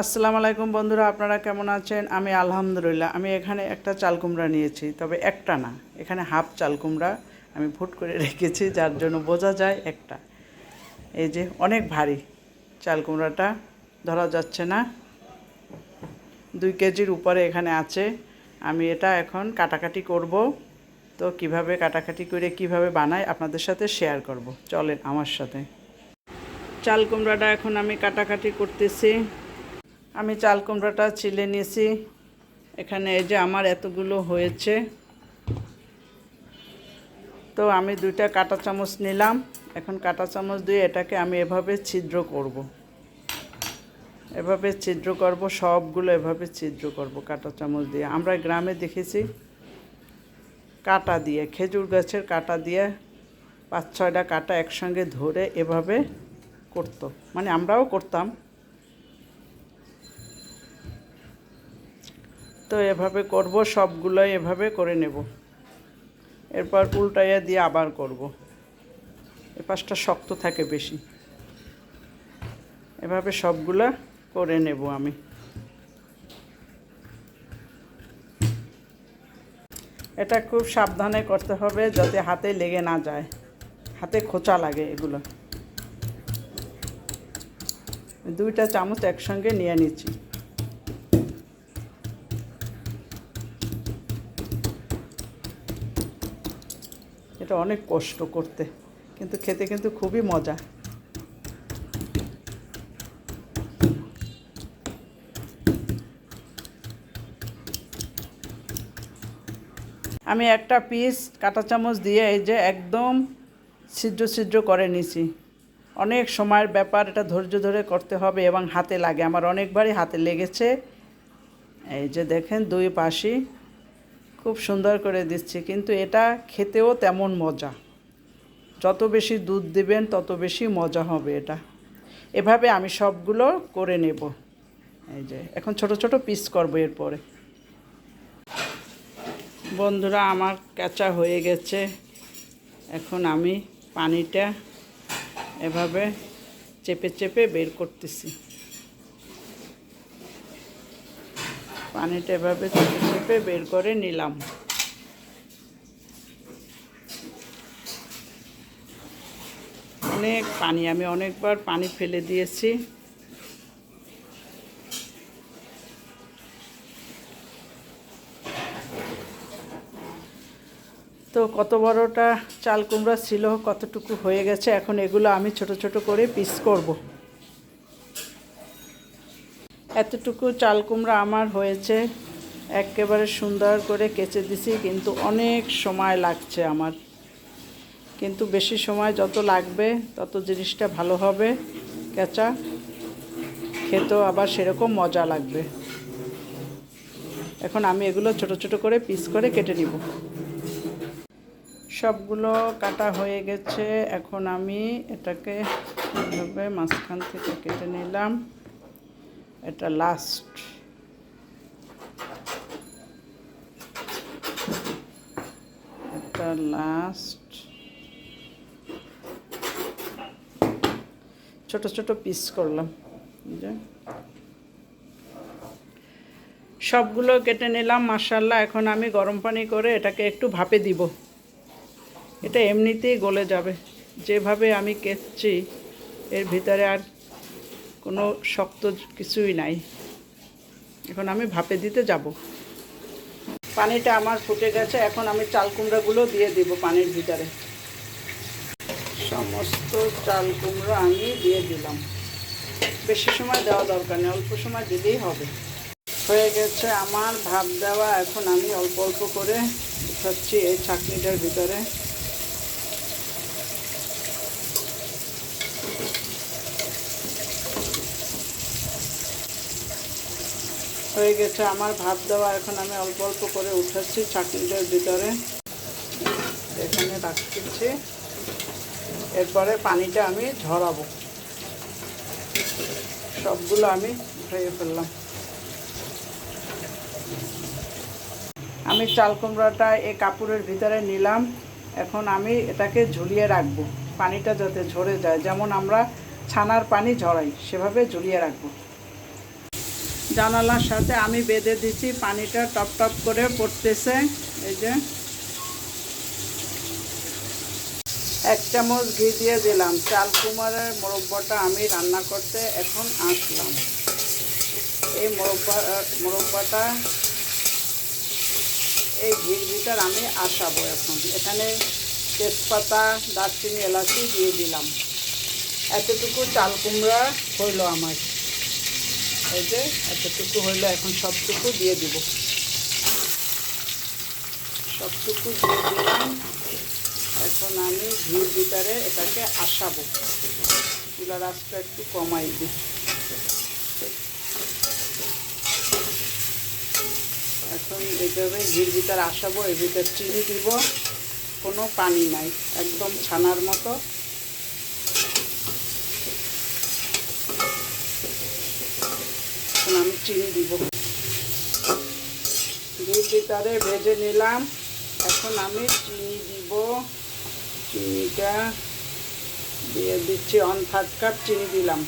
আসসালামু আলাইকুম বন্ধুরা, আপনারা কেমন আছেন? আমি আলহামদুলিল্লাহ, আমি এখানে একটা চাল কুমড়া নিয়েছি, তবে একটা না, এখানে হাফ চাল কুমড়া আমি ফুট করে রেখেছি, যার জন্য বোঝা যায় একটা। এই যে অনেক ভারী চাল কুমড়াটা, ধরা যাচ্ছে না। দুই কেজির উপরে এখানে আছে, আমি এটা এখন কাটাকাটি করব। তো কীভাবে কাটাকাটি করে কীভাবে বানাই আপনাদের সাথে শেয়ার করব, চলেন আমার সাথে। চাল কুমড়াটা এখন আমি কাটাকাটি করতেছি। আমি চাল কুমড়াটা ছিলে নিয়েছি। এখানে এই যে আমার এতগুলো হয়েছে। তো আমি দুইটা কাঁটা চামচ নিলাম। এখন কাঁটা চামচ দিয়ে এটাকে আমি এভাবে ছিদ্র করব। এভাবে ছিদ্র করব, সবগুলো এভাবে ছিদ্র করব কাঁটা চামচ দিয়ে। আমরা গ্রামে দেখেছি কাটা দিয়ে, খেজুর গাছের কাটা দিয়ে পাঁচ ছয়টা কাটা একসঙ্গে ধরে এভাবে করতো। মানে আমরাও করতাম। তো এভাবে করব, সবগুলোই এভাবে করে নেব। এরপর উল্টাইয়া দিয়ে আবার করব। এ পাশটা শক্ত থাকে বেশি। এভাবে সবগুলা করে নেব আমি। এটা খুব সাবধানে করতে হবে যাতে হাতে লেগে না যায়। হাতে খোঁচা লাগে এগুলো। দুইটা চামচ একসঙ্গে নিয়ে নিচ্ছি। এটা অনেক কষ্ট করতে, কিন্তু খেতে কিন্তু খুবই মজা। আমি একটা পিস কাঁটা চামচ দিয়ে এই যে একদম ছিদ্র ছিদ্র করে নিছি। অনেক সময়ের ব্যাপার, এটা ধৈর্য ধরে করতে হবে এবং হাতে লাগে। আমার অনেকবারই হাতে লেগেছে। এই যে দেখেন, দুই পাশই খুব সুন্দর করে দিচ্ছি, কিন্তু এটা খেতেও তেমন মজা। যত বেশি দুধ দিবেন, তত বেশি মজা হবে এটা। এভাবে আমি সবগুলো করে নেব। এই যে, এখন ছোট ছোট পিস করব এরপরে। বন্ধুরা, আমার কাঁচা হয়ে গেছে। এখন আমি পানিটা এভাবে চেপে চেপে বের করতেছি। পানিটা এভাবে চেপে চেপে বের করে নিলাম। অনেক পানি, আমি অনেকবার পানি ফেলে দিয়েছি। তো কত বড়টা চাল কুমড়া ছিল, কতটুকু হয়ে গেছে, এখন এগুলো আমি ছোট ছোট করে পিস করব। এতটুকু চাল কুমড়া আমার হয়েছে, একেবারে সুন্দর করে কেচে দিছি, কিন্তু অনেক সময় লাগছে আমার। কিন্তু বেশি সময় যত লাগবে, তত জিনিসটা ভালো হবে, কেঁচা। খেতেও আবার সেরকম মজা লাগবে। এখন আমি এগুলো ছোট ছোট করে পিস করে কেটে নিব। সবগুলো কাটা হয়ে গেছে, এখন আমি এটাকে মাঝখান থেকে কেটে নিলাম। এটা লাস্ট এটা লাস্ট ছোট ছোট পিস করলাম। সবগুলো কেটে নিলাম মাসাল্লাহ এখন আমি গরম পানি করে এটাকে একটু ভাপে দিব। এটা এমনিতেই গলে যাবে। যেভাবে আমি কেটছি, এর ভিতরে আর কোনো শক্ত কিছুই নাই। এখন আমি ভাপে দিতে যাব। পানিটা আমার ফুটে গেছে, এখন আমি চাল কুমড়াগুলো দিয়ে দিব পানির ভিতরে। সমস্ত চাল কুমড়ো আমি দিয়ে দিলাম। বেশি সময় দেওয়া দরকার নেই, অল্প সময় দিলেই হবে। হয়ে গেছে আমার ভাত দেওয়া, এখন আমি অল্প অল্প করে উঠাচ্ছি এই চাটনিটার ভিতরে। হয়ে গেছে। আমার ভাত দেওয়া এখন আমি অল্প অল্প করে উঠাচ্ছি চাটনিটার ভিতরে। এখানে রাখতেছি এরপরে পানিটা আমি ঝরাবো। সবগুলো আমি উঠিয়ে ফেললাম। আমি চাল কুমড়াটা এই কাপড়ের ভিতরে নিলাম। এখন আমি এটাকে ঝুলিয়ে রাখব। পানিটা যাতে ঝরে যায়। যেমন আমরা ছানার পানি ঝরাই, সেভাবে ঝুলিয়ে রাখব। জানালার সাথে আমি বেঁধে দিচ্ছি পানিটা টপ টপ করে পড়তেছে। এই যে। এক চামচ ঘি দিয়ে দিলাম। চাল কুমারের মোরব্বাটা আমি রান্না করতে এখন আসলাম। এই মোরব্বা, মোরব্বাটা, এই ঘির ভিতর আমি আসাবো এখন। এখানে তেজপাতা, দারচিনি, এলাচি দিয়ে দিলাম। এতটুকু চাল কুমড়া হইল আমার। এই যে, এতটুকু হইল এখন সবটুকু দিয়ে দিব। সবটুকু দিয়ে দিলাম। এখন আমি ঘির ভিতরে এটাকে আসাবো। চুলার আঁচটা একটু কমাই দিই। এখন এইভাবে ঘির ভিতরে আসাবো, এর ভিতরে চিনি দিব। কোনো পানি নাই, একদম ছানার মতো। এখন আমি চিনি দিব। ঘির ভিতরে ভেজে নিলাম। এখন আমি চিনি দিব। চিনিটা দিয়ে দিচ্ছি অন থার্ড কাপ চিনি দিলাম।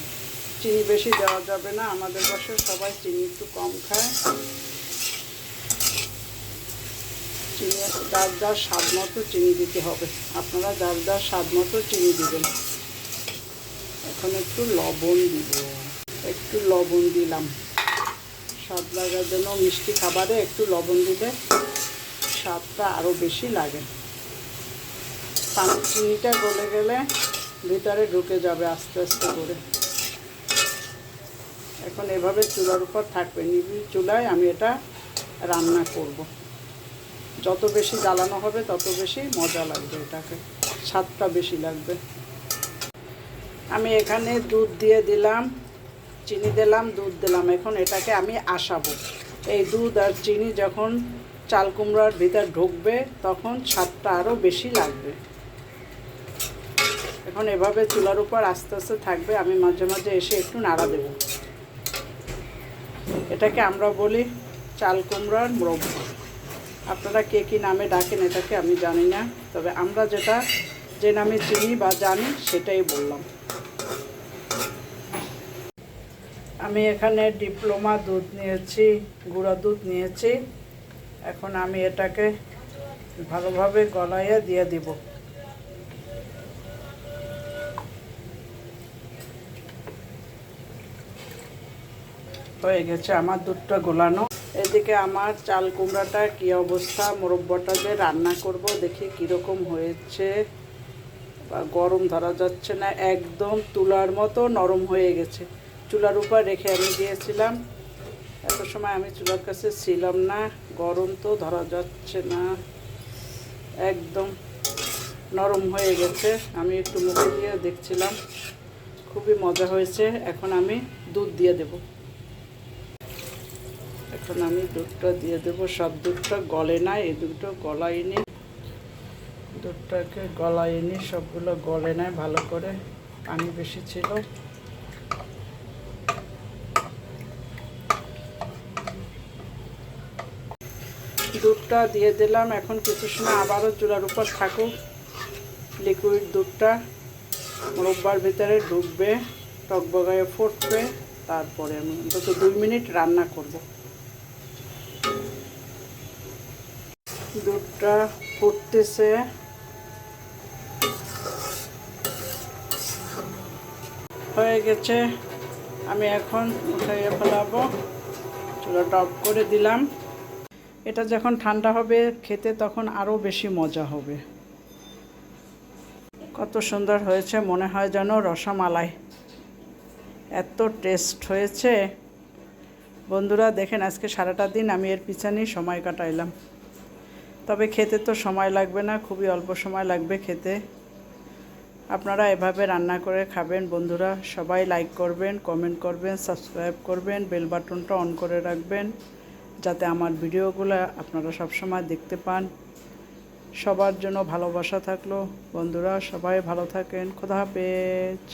চিনি বেশি দেওয়া যাবে না, আমাদের বাসায় সবাই চিনি একটু কম খায়। চিনি যার যার স্বাদ মতো চিনি দিতে হবে। আপনারা যার যার স্বাদ মতো চিনি দিবেন। এখন একটু লবণ দিব। একটু লবণ দিলাম। স্বাদ লাগার জন্য মিষ্টি খাবারে একটু লবণ দিলে স্বাদটা আরও বেশি লাগে। চিনিটা গলে গেলে ভিতরে ঢুকে যাবে আস্তে আস্তে করে। এখন এভাবে চুলার উপর থাকবে। নিবি চুলায় আমি এটা রান্না করব। যত বেশি জ্বালানো হবে, তত বেশি মজা লাগবে এটাকে। স্বাদটা বেশি লাগবে। আমি এখানে দুধ দিয়ে দিলাম। চিনি দিলাম, দুধ দিলাম। এখন এটাকে আমি আসাবো। এই দুধ আর চিনি যখন চাল কুমড়ার ভিতর ঢুকবে, তখন স্বাদটা আরও বেশি লাগবে। এখন এভাবে চুলার উপর আস্তে আস্তে থাকবে, আমি মাঝে মাঝে এসে একটু নাড়া দেব। এটাকে আমরা বলি চাল কুমড়ার মুরব্বা আপনারা কে কী নামে ডাকেন এটাকে আমি জানি না, তবে আমরা যেটা যে নামে চিনি বা জানি সেটাই বললাম। আমি এখানে ডিপ্লোমা দুধ নিয়েছি, গুঁড়া দুধ নিয়েছি। এখন আমি এটাকে ভালোভাবে গলাইয়ে দিয়ে দিব। হয়ে গেছে আমার দুধটা গোলানো। এদিকে আমার চাল কুমড়াটা কী অবস্থা? মোরব্বটা যে রান্না করব, দেখি কীরকম হয়েছে। বা গরম ধরা যাচ্ছে না, একদম তুলার মতো নরম হয়ে গেছে। চুলার উপর রেখে আমি দিয়েছিলাম। এত সময় আমি চুলার কাছে ছিলাম না, গরম তো ধরা যাচ্ছে না। একদম নরম হয়ে গেছে, আমি একটু মুখে দিয়ে দেখছিলাম। খুবই মজা হয়েছে, এখন আমি দুধ দিয়ে দেব। এখন আমি দুধটা দিয়ে দেব, সব দুধটা গলে না, এই দুধটা গলাইনি দুধটাকে গলাইনি সবগুলো গলে নেয় ভালো করে পানি বেশি ছিল। দুধটা দিয়ে দিলাম। এখন কিছু সময় আবারও চুলার উপর থাকুক। লিকুইড দুধটা মুরব্বার ভিতরে ঢুকবে টকবগায়ে ফুটবে। তারপরে আমি অন্তত দুই মিনিট রান্না করব। দুধটা ফুটতেছে। হয়ে গেছে। আমি এখন উঠাইয়ে ফেলাবো। চুলাটা অফ করে দিলাম। এটা যখন ঠান্ডা হবে, খেতে তখন আরও বেশি মজা হবে। কত সুন্দর হয়েছে, মনে হয় যেন রসামালাই। এত টেস্ট হয়েছে। বন্ধুরা, দেখেন আজকে সারাটা দিন আমি এর পিছনেই সময় কাটাইলাম। তবে খেতে তো সময় লাগবে না, খুবই অল্প সময় লাগবে খেতে। আপনারা এভাবে রান্না করে খাবেন বন্ধুরা। সবাই লাইক করবেন কমেন্ট করবেন সাবস্ক্রাইব করবেন বেল বাটনটা অন করে রাখবেন। যাতে আমার ভিডিওগুলো আপনারা সব সময় দেখতে পান। সবার জন্য ভালোবাসা থাকল। বন্ধুরা, সবাই ভালো থাকেন। খোদা হাফেজ।